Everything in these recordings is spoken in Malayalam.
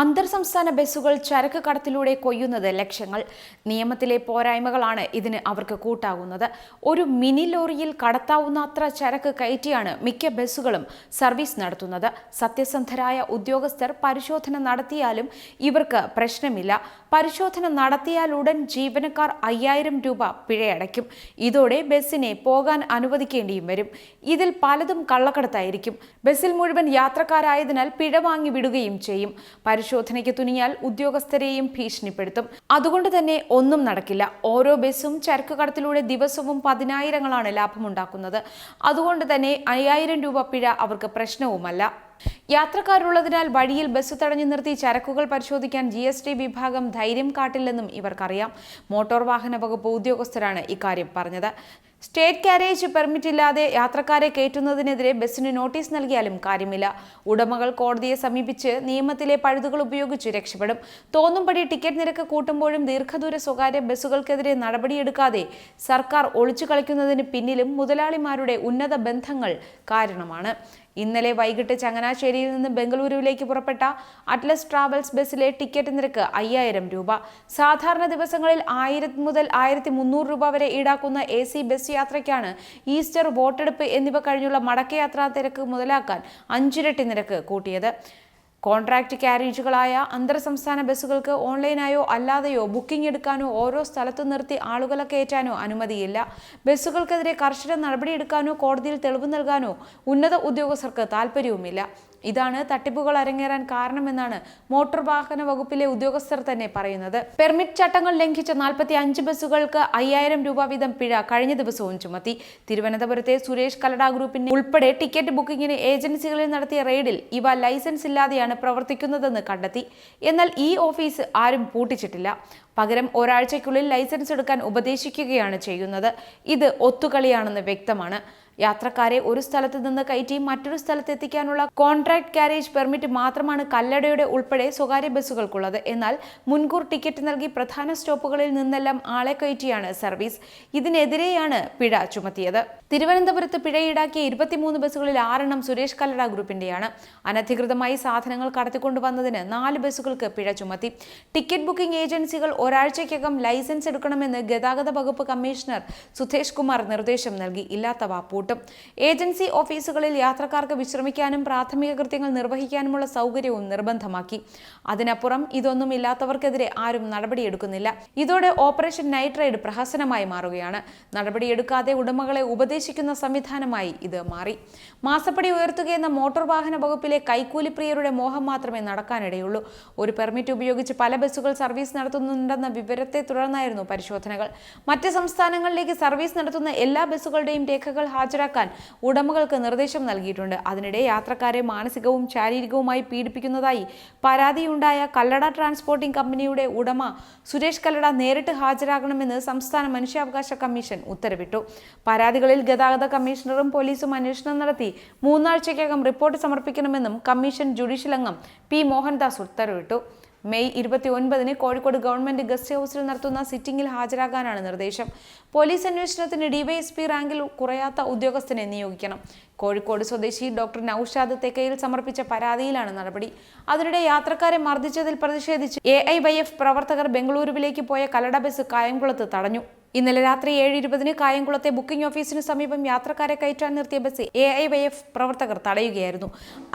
അന്തർ സംസ്ഥാന ബസ്സുകൾ ചരക്ക് കടത്തിലൂടെ കൊയ്യുന്നത് ലക്ഷങ്ങൾ നിയമത്തിലെ പോരായ്മകളാണ് ഇതിന് അവർക്ക് കൂട്ടാകുന്നത്. ഒരു മിനി ലോറിയിൽ കടത്താവുന്ന അത്ര ചരക്ക് കയറ്റിയാണ് മിക്ക ബസ്സുകളും സർവീസ് നടത്തുന്നത്. സത്യസന്ധരായ ഉദ്യോഗസ്ഥർ പരിശോധന നടത്തിയാലും ഇവർക്ക് പ്രശ്നമില്ല. പരിശോധന നടത്തിയാൽ ഉടൻ ജീവനക്കാർ അയ്യായിരം രൂപ പിഴയടയ്ക്കും. ഇതോടെ ബസ്സിനെ പോകാൻ അനുവദിക്കേണ്ടിയും വരും. ഇതിൽ പലതും കള്ളക്കടത്തായിരിക്കും. ബസ്സിൽ മുഴുവൻ യാത്രക്കാരായതിനാൽ പിഴ വാങ്ങി വിടുകയും ചെയ്യും. പരിശോധനയ്ക്ക് തുനിയാൽ ഉദ്യോഗസ്ഥരെയും ഭീഷണിപ്പെടുത്തും. അതുകൊണ്ട് തന്നെ ഒന്നും നടക്കില്ല. ഓരോ ബസ്സും ചരക്ക് കടത്തിലൂടെ ദിവസവും പതിനായിരങ്ങളാണ് ലാഭമുണ്ടാക്കുന്നത്. അതുകൊണ്ട് തന്നെ അയ്യായിരം രൂപ പിഴ അവർക്ക് പ്രശ്നവുമല്ല. യാത്രക്കാരുള്ളതിനാൽ വഴിയിൽ ബസ് തടഞ്ഞു നിർത്തി ചരക്കുകൾ പരിശോധിക്കാൻ ജി എസ് ടി വിഭാഗം ധൈര്യം കാട്ടില്ലെന്നും ഇവർക്കറിയാം. മോട്ടോർ വാഹന വകുപ്പ് ഉദ്യോഗസ്ഥരാണ് ഇക്കാര്യം പറഞ്ഞത്. സ്റ്റേറ്റ് കാരേജ് പെർമിറ്റ് ഇല്ലാതെ യാത്രക്കാരെ കയറ്റുന്നതിനെതിരെ ബസ്സിന് നോട്ടീസ് നൽകിയാലും കാര്യമില്ല. ഉടമകൾ കോടതിയെ സമീപിച്ച് നിയമത്തിലെ പഴുതുകൾ ഉപയോഗിച്ച് രക്ഷപ്പെടും. തോന്നുംപടി ടിക്കറ്റ് നിരക്ക് കൂട്ടുമ്പോഴും ദീർഘദൂര സ്വകാര്യ ബസ്സുകൾക്കെതിരെ നടപടിയെടുക്കാതെ സർക്കാർ ഒളിച്ചു കളിക്കുന്നതിന് പിന്നിലും മുതലാളിമാരുടെ ഉന്നത ബന്ധങ്ങൾ കാരണമാണ്. ഇന്നലെ വൈകിട്ട് ചങ്ങനാശ്ശേരിയിൽ നിന്ന് ബംഗളൂരുവിലേക്ക് പുറപ്പെട്ട അറ്റ്ലസ് ട്രാവൽസ് ബസ്സിലെ ടിക്കറ്റ് നിരക്ക് അയ്യായിരം രൂപ. സാധാരണ ദിവസങ്ങളിൽ ആയിരം മുതൽ ആയിരത്തി രൂപ വരെ ഈടാക്കുന്ന എ സി ബസ് യാത്രയ്ക്കാണ്. ഈസ്റ്റർ വോട്ടെടുപ്പ് എന്നിവ കഴിഞ്ഞുള്ള മടക്കയാത്രാ തിരക്ക് മുതലാക്കാൻ അഞ്ചിരട്ടി നിരക്ക് കൂട്ടിയത്. കോൺട്രാക്ട് കാരേജുകളായ അന്തർ സംസ്ഥാന ബസ്സുകൾക്ക് ഓൺലൈനായോ അല്ലാതെയോ ബുക്കിംഗ് എടുക്കാനോ ഓരോ സ്ഥലത്തു നിർത്തി ആളുകളെ കയറ്റാനോ അനുമതിയില്ല. ബസ്സുകൾക്കെതിരെ കർശന നടപടിയെടുക്കാനോ കോടതിയിൽ തെളിവ് നൽകാനോ ഉന്നത ഉദ്യോഗസ്ഥർക്ക് താൽപ്പര്യവുമില്ല. ഇതാണ് തട്ടിപ്പുകൾ അരങ്ങേറാൻ കാരണമെന്നാണ് മോട്ടോർ വാഹന വകുപ്പിലെ ഉദ്യോഗസ്ഥർ തന്നെ പറയുന്നത്. പെർമിറ്റ് ചട്ടങ്ങൾ ലംഘിച്ച നാൽപ്പത്തി അഞ്ച് ബസ്സുകൾക്ക് അയ്യായിരം രൂപ വീതം പിഴ കഴിഞ്ഞ ദിവസവും ചുമത്തി. തിരുവനന്തപുരത്തെ സുരേഷ് കലട ഗ്രൂപ്പിന് ഉൾപ്പെടെ ടിക്കറ്റ് ബുക്കിംഗിന് ഏജൻസികളിൽ നടത്തിയ റെയ്ഡിൽ ഇവ ലൈസൻസ് ഇല്ലാതെയാണ് പ്രവർത്തിക്കുന്നതെന്ന് കണ്ടെത്തി. എന്നാൽ ഈ ഓഫീസ് ആരും പൂട്ടിച്ചിട്ടില്ല. പകരം ഒരാഴ്ചയ്ക്കുള്ളിൽ ലൈസൻസ് എടുക്കാൻ ഉപദേശിക്കുകയാണ് ചെയ്യുന്നത്. ഇത് ഒത്തുകളിയാണെന്ന് വ്യക്തമാണ്. യാത്രക്കാരെ ഒരു സ്ഥലത്ത് നിന്ന് കയറ്റി മറ്റൊരു സ്ഥലത്ത് എത്തിക്കാനുള്ള കോൺട്രാക്ട് കാരേജ് പെർമിറ്റ് മാത്രമാണ് കല്ലടയുടെ ഉൾപ്പെടെ സ്വകാര്യ ബസ്സുകൾക്കുള്ളത്. എന്നാൽ മുൻകൂർ ടിക്കറ്റ് നൽകി പ്രധാന സ്റ്റോപ്പുകളിൽ നിന്നെല്ലാം ആളെ കയറ്റിയാണ് സർവീസ്. ഇതിനെതിരെയാണ് പിഴ ചുമത്തിയത്. തിരുവനന്തപുരത്ത് പിഴ ഈടാക്കിയ ഇരുപത്തിമൂന്ന് ബസ്സുകളിൽ ആറെണ്ണം സുരേഷ് കല്ലട ഗ്രൂപ്പിന്റെയാണ്. അനധികൃതമായി സാധനങ്ങൾ കടത്തിക്കൊണ്ടുവന്നതിന് നാല് ബസ്സുകൾക്ക് പിഴ ചുമത്തി. ടിക്കറ്റ് ബുക്കിംഗ് ഏജൻസികൾ ഒരാഴ്ചയ്ക്കകം ലൈസൻസ് എടുക്കണമെന്ന് ഗതാഗത വകുപ്പ് കമ്മീഷണർ സുധേഷ് കുമാർ നിർദ്ദേശം നൽകി. ഇല്ലാത്തവ പൂട്ടും ഏജൻസി ഓഫീസുകളിൽ യാത്രക്കാർക്ക് വിശ്രമിക്കാനും പ്രാഥമിക കൃത്യങ്ങൾ നിർവഹിക്കാനുമുള്ള സൗകര്യവും നിർബന്ധമാക്കി. അതിനപ്പുറം ഇതൊന്നും ഇല്ലാത്തവർക്കെതിരെ ആരും നടപടിയെടുക്കുന്നില്ല. ഇതോടെ ഓപ്പറേഷൻ നൈറ്റ് റൈഡ് പ്രഹസനമായി മാറുകയാണ്. നടപടിയെടുക്കാതെ ഉടമകളെ ഉപദേശിക്കുന്ന സംവിധാനമായി ഇത് മാറി. മാസപ്പടി ഉയർത്തുകയെന്ന മോട്ടോർ വാഹന വകുപ്പിലെ കൈക്കൂലിപ്രിയരുടെ മോഹം മാത്രമേ നടക്കാനിടയുള്ളൂ. ഒരു പെർമിറ്റ് ഉപയോഗിച്ച് പല ബസ്സുകൾ സർവീസ് നടത്തുന്നുണ്ടെന്ന വിവരത്തെ തുടർന്നായിരുന്നു പരിശോധനകൾ. മറ്റ് സംസ്ഥാനങ്ങളിലേക്ക് സർവീസ് നടത്തുന്ന എല്ലാ ബസ്സുകളുടെയും രേഖകൾ ഹാജരാക്കാൻ ഉടമകൾക്ക് നിർദ്ദേശം നൽകിയിട്ടുണ്ട്. അതിനിടെ യാത്രക്കാരെ മാനസികവും ശാരീരികവുമായി പീഡിപ്പിക്കുന്നതായി പരാതിയുണ്ടായ കല്ലട ട്രാൻസ്പോർട്ടിംഗ് കമ്പനിയുടെ ഉടമ സുരേഷ് കല്ലട നേരിട്ട് ഹാജരാകണമെന്ന് സംസ്ഥാന മനുഷ്യാവകാശ കമ്മീഷൻ ഉത്തരവിട്ടു. പരാതികളിൽ ഗതാഗത കമ്മീഷണറും പോലീസും അന്വേഷണം നടത്തി മൂന്നാഴ്ചയ്ക്കകം റിപ്പോർട്ട് സമർപ്പിക്കണമെന്നും കമ്മീഷൻ ജുഡീഷ്യൽ അംഗം പി മോഹൻദാസ് ഉത്തരവിട്ടു. മെയ് ഇരുപത്തി ഒൻപതിന് കോഴിക്കോട് ഗവൺമെന്റ് ഗസ്റ്റ് ഹൗസിൽ നടത്തുന്ന സിറ്റിംഗിൽ ഹാജരാകാനാണ് നിർദ്ദേശം. പോലീസ് അന്വേഷണത്തിന് ഡിവൈഎസ്പി റാങ്കിൽ കുറയാത്ത ഉദ്യോഗസ്ഥനെ നിയോഗിക്കണം. കോഴിക്കോട് സ്വദേശി ഡോക്ടർ നൌഷാദ് തെക്കയിൽ സമർപ്പിച്ച പരാതിയിലാണ് നടപടി. അതിനിടെ യാത്രക്കാരെ മർദ്ദിച്ചതിൽ പ്രതിഷേധിച്ച് എ പ്രവർത്തകർ ബംഗളൂരുവിലേക്ക് പോയ കലട ബസ് കായംകുളത്ത് തടഞ്ഞു. ഇന്നലെ രാത്രി ഏഴ് ഇരുപതിന് കായംകുളത്തെ ബുക്കിംഗ് ഓഫീസിന് സമീപം യാത്രക്കാരെ കയറ്റാൻ നിർത്തിയ bus A I Y F പ്രവർത്തകർ തടയുകയായിരുന്നു.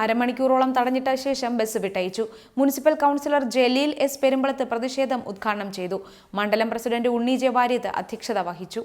അരമണിക്കൂറോളം തടഞ്ഞിട്ട ശേഷം ബസ് വിട്ടയച്ചു. മുനിസിപ്പൽ കൗൺസിലർ ജലീൽ എസ് പെരുമ്പളത്ത് പ്രതിഷേധം ഉദ്ഘാടനം ചെയ്തു. മണ്ഡലം പ്രസിഡന്റ് ഉണ്ണി ജെ വാര്യത്ത് അധ്യക്ഷത വഹിച്ചു.